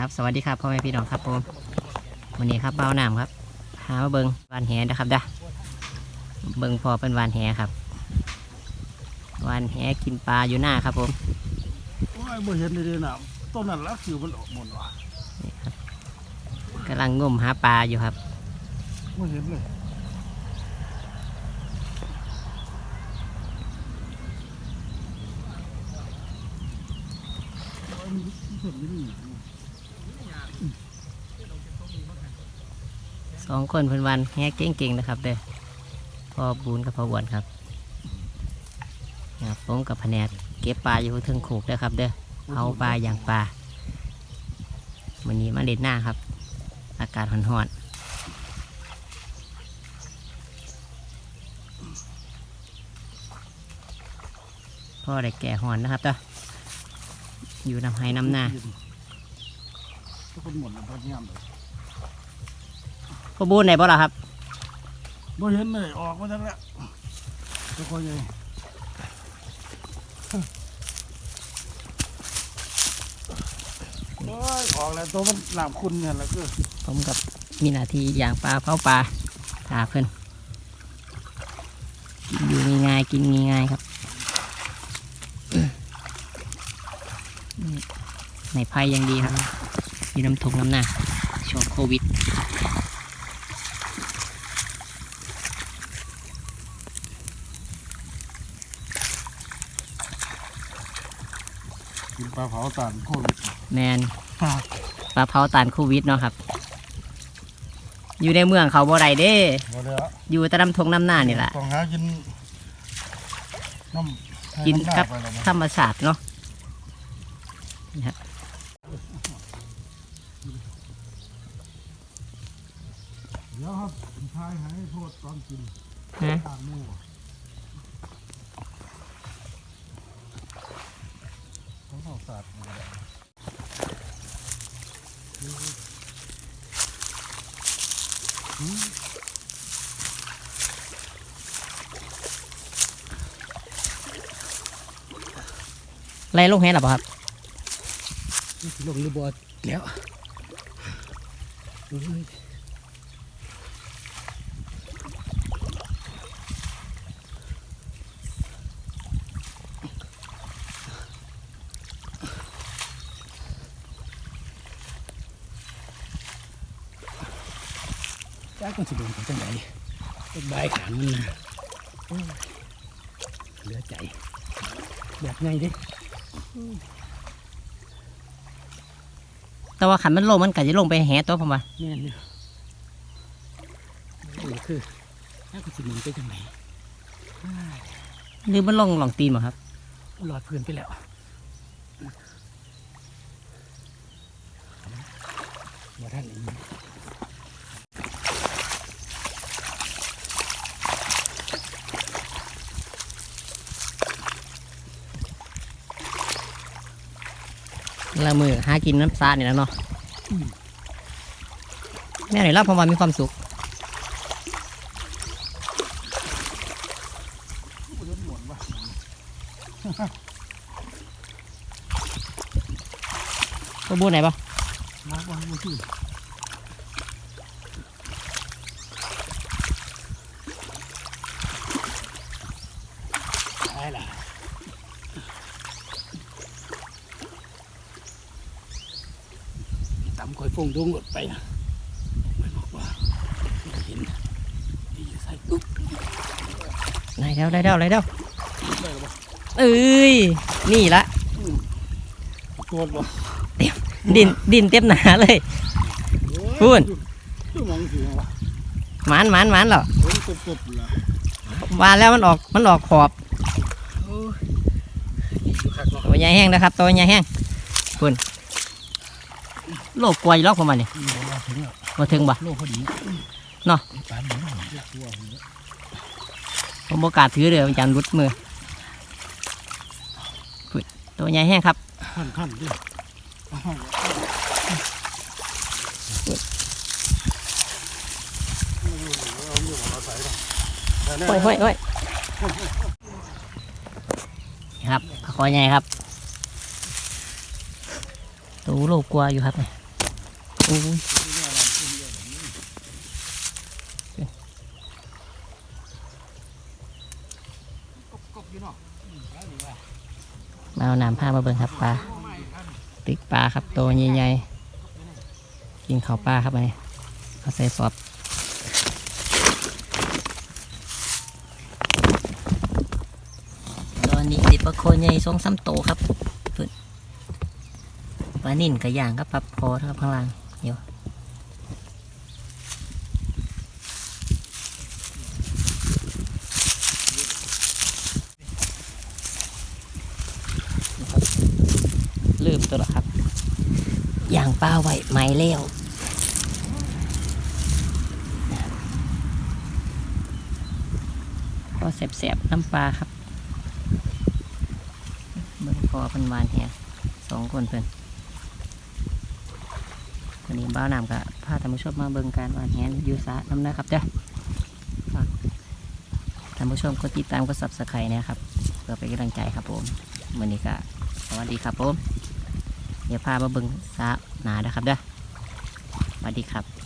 ครับ สวัสดีครับพ่อแม่พี่น้องครับผมวันนี้ครับเบ้าน้ำครับ หามาเบิงวานแหนะครับเด้อเบิงพอเป็นวานแหครับวานแหกินปลาอยู่หน้าครับผมโอ้ยบ่เห็นเลยนะต้นนั้นละคือมันออกหมดว่ะกำลังงมหาปลาอยู่ครับบ่เห็นเลยโอ้ยมันเห็นอยู่นี่ ส องคนเพิ่นวันแหเก่งๆนะครับเด้อพ่อบูนกับพ่อวนครับครับผมกับแผนกเก็บปลาอยู่ทึงโขกเด้อครับ เด้อเอาปลาอย่างปลาวันนี้มาเด็ดหน้าครับ อากาศร้อนๆพ่อได้แก่หอนนะครับเด้ออยู่น้ำไห้น้ำหน้าทุกคนหมดแล้วพอดียามเลย พ่อบูนไหนบ่ล่ะครับบ่เห็นเลยออกมาทั้งละทุกคนเลยโอ้ยออกแล้วตัวมันน้ำคุณเนี่ยแหละคือผมกับมีหน้าที่อย่างปลาเผาปลาถาเพิ่นกินอยู่ง่ายๆกินง่ายๆครับในภัยยังดีครับมีน้ำทงน้ำหน้าช่วงโควิด ปลาเผาตานโควิดแมนปลาเผาตานโควิดเนาะครับ อยู่ในเมืองเขาบ่ได้เด้ บ่เลยอะอยู่แตะน้ำทงน้ำหน้านี่แหละต้องหากินน้ำกินให้ำครับไปแล้วมั้งธรรมชาติเนาะเดี๋ยวครับทายให้โทษตอนกินฮะ ตามหมู่เขาเอาสัตว์มาแล้วไล่ลงแฮหรอเปล่าครับลงหรือบอดแล้ว จ้าก็สิโดนเขาจังไดเป็นใบายขางมันนะโอ้ยเหลือใจ แบบไงเด้แต่ว่าขันมันลงมันก็จะลงไปแหตัวผมว่าแม่นเนี่ยนี่คือจ้าก็สิหมุนไปจังไดหรือมันลงหลองตีนบ่ครับหลอดเพื่อนไปแล้วว่าท่านเอง ละมือหากินน้ำซาเนี่ยนะเนาะแม่ไหนรับพอมามีความสุขบัวบูไหนปะมาบ้างมาที่ ตายละตำคอยฟงดงหลดไปนะไม่บอกว่าเห็นดีใส่ปุ๊บไหนเด้วได้เด้วได้เด้วได้หรอปะเอ้ยนี่ละโกรธปะดินดินเต็มหนาเลยพูดคือมองสีวะหมานหมานหมานเหรอเห็นกบๆเลยวานแล้วมันออกมันออกขอบอยู่คักเนาะตัวใหญ่แห้งนะครับตัวใหญ่แห้งคุณ โลกกลัวอยู่แล้วผมว่านี่มาถึงอะมาถึงบ่โลกพอดีเนาะปานนี้เนาะตัวหัวผมโอกล้าสถือเลยมันจันรุดมือพุ่นตัวใหญ่แห้งครับขั้นขั้นดิเอาอยู่ของเราใส่ก่อนโอ้ยโอ้ยโอ้ยนี่ครับขอใหญ่ครับตัวโลกกลัวอยู่ครับนี่โอ้ย กบอยู่เนาะแล้วนี่ว่ามาเอาน้ำผ้ามาเบิ่งครับปลาติ๊กปลาครับตัวใหญ่ๆกินข้าวปลาครับไปเอาใส่ซอสตอนนี้ติดปลาโคนใหญ่สองสามโตครับพึ่นปลานิ่นกับย่างครับปลาพอครับข้างล่าง เดี๋ยวลืมตัวละครับย่างปลาไว้ไหมแล้วก็แสบๆน้ำปลาครับเบิ่งพอเพันวานแฮสองคนเพิ่อน วันนี้บ้าวนำกับพาท่านผู้ชมมาเบิ่งการวานแหนยูสาน้ำนะครับเด้อฝากท่านผู้ชมกดติดตามกดซับสไครต์นะครับเพื่อเป็นกำลังใจครับผมวันนี้ก็สวัสดีครับผมเดี๋ยวพามาเบิ่งสาหนานะครับเด้อสวัสดีครับ